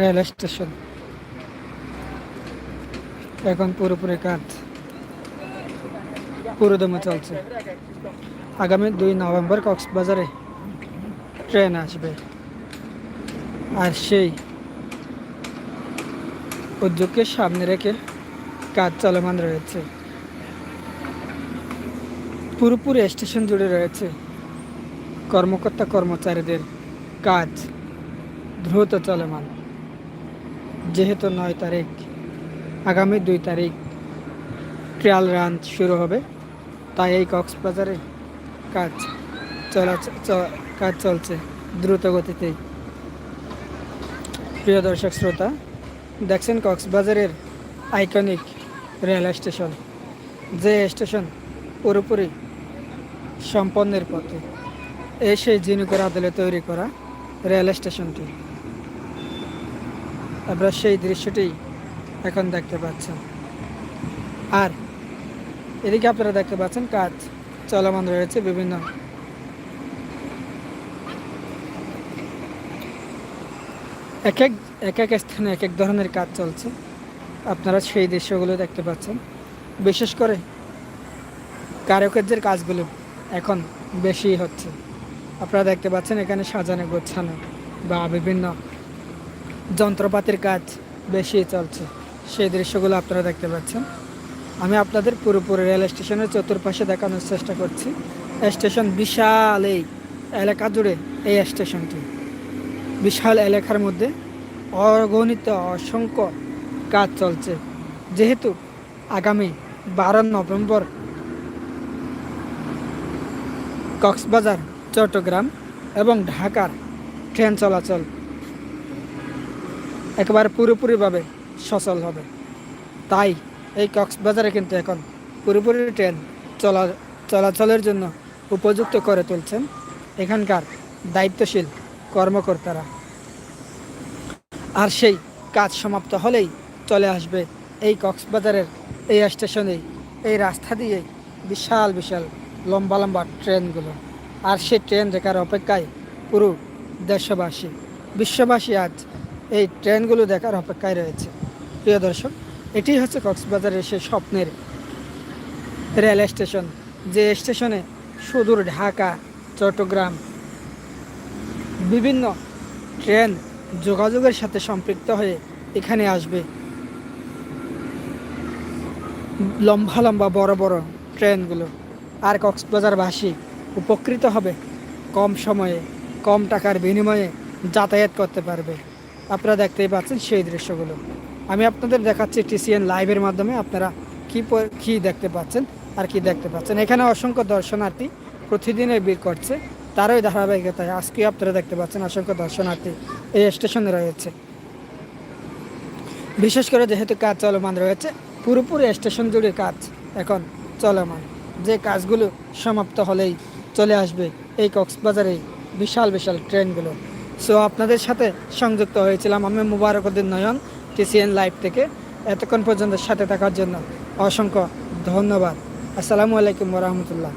Rail station. এখন পুরোপুরি কাজ। পুরোদমে চলছে। আগামী দুই নভেম্বর কক্সবাজারে ট্রেন আসবে। আর সেই উদ্যোগকে সামনে রেখে কাজ চলমান রয়েছে। পুরোপুরি স্টেশন জুড়ে রয়েছে। কর্মকর্তা কর্মচারীদের কাজ দ্রুত চলমান। যেহেতু নয় তারিখ, আগামী দুই তারিখ ট্রায়াল রান শুরু হবে, তাই এই কক্সবাজারে কাজ চলা কাজ চলছে দ্রুত গতিতেই প্রিয় দর্শক শ্রোতা, দেখছেন কক্সবাজারের আইকনিক রেল স্টেশন, যে স্টেশন পুরোপুরি সম্পন্নের পথে। এসে জিনুকের আদলে তৈরি করা রেল স্টেশনটি। আপনারা সেই দৃশ্যটি এখন দেখতে পাচ্ছেন। আর এদিকে আপনারা দেখতে পাচ্ছেন কাজ চলমান রয়েছে বিভিন্ন এক এক এক এক স্থানে এক এক ধরনের কাজ চলছে। আপনারা সেই দৃশ্যগুলো দেখতে পাচ্ছেন। বিশেষ করে কারুকার্যের কাজগুলো এখন বেশি হচ্ছে। আপনারা দেখতে পাচ্ছেন এখানে সাজানো গোছানো বা বিভিন্ন যন্ত্রপাতির কাজ বেশি চলছে। সেই দৃশ্যগুলো আপনারা দেখতে পাচ্ছেন। আমি আপনাদের পুরোপুরি রেল স্টেশনের চতুর্পাশে দেখানোর চেষ্টা করছি। স্টেশন বিশাল এই এলাকা জুড়ে এই স্টেশনটি। বিশাল এলাকার মধ্যে অগণিত অসংখ্য কাজ চলছে। যেহেতু আগামী বারো নভেম্বর কক্সবাজার, চট্টগ্রাম এবং ঢাকার ট্রেন চলাচল একেবারে পুরোপুরিভাবে সচল হবে। তাই এই কক্সবাজারে কিন্তু এখন পুরোপুরি ট্রেন চলা চলাচলের জন্য উপযুক্ত করে তুলছেন এখানকার দায়িত্বশীল কর্মকর্তারা। আর সেই কাজ সমাপ্ত হলেই চলে আসবে এই কক্সবাজারের এই স্টেশনেই, এই রাস্তা দিয়ে বিশাল বিশাল লম্বা লম্বা ট্রেনগুলো। আর সেই ট্রেন দেখার অপেক্ষায় পুরো দেশবাসী, বিশ্ববাসী আজ এই ট্রেনগুলো দেখার অপেক্ষায় রয়েছে। প্রিয় দর্শক এটি হচ্ছে কক্সবাজারের সেই স্বপ্নের রেল স্টেশন, যে স্টেশনে সুদূর ঢাকা, চট্টগ্রাম বিভিন্ন ট্রেন যোগাযোগের সাথে সম্পৃক্ত হয়ে এখানে আসবে। লম্বা লম্বা বড় বড় ট্রেনগুলো। আর কক্সবাজারবাসী উপকৃত হবে কম সময়ে, কম টাকার বিনিময়ে যাতায়াত করতে পারবে। আপনারা দেখতেই পাচ্ছেন সেই দৃশ্যগুলো। আমি আপনাদের দেখাচ্ছি টিসিএন লাইভের মাধ্যমে আপনারা কি কি দেখতে পাচ্ছেন আর কি দেখতে পাচ্ছেন। এখানে অসংখ্য দর্শনার্থী প্রতিদিনই ভিড় করছে। তারই ধারাবাহিকতায় আজকে আপনারা দেখতে পাচ্ছেন অসংখ্য দর্শনার্থী এই স্টেশনে রয়েছে। বিশেষ করে যেহেতু কাজ চলমান রয়েছে, পুরোপুরি স্টেশন জুড়ে কাজ এখন চলমান। যে কাজগুলো সমাপ্ত হলেই চলে আসবে এই কক্সবাজারে বিশাল বিশাল ট্রেনগুলো। সো আপনাদের সাথে সংযুক্ত হয়েছিলাম আমি মুবারকুদ্দিন নয়ন, টিসিএন লাইভ থেকে। এতক্ষণ পর্যন্ত সাথে থাকার জন্য অসংখ্য ধন্যবাদ। আসসালামু আলাইকুম রহমতুল্লাহ।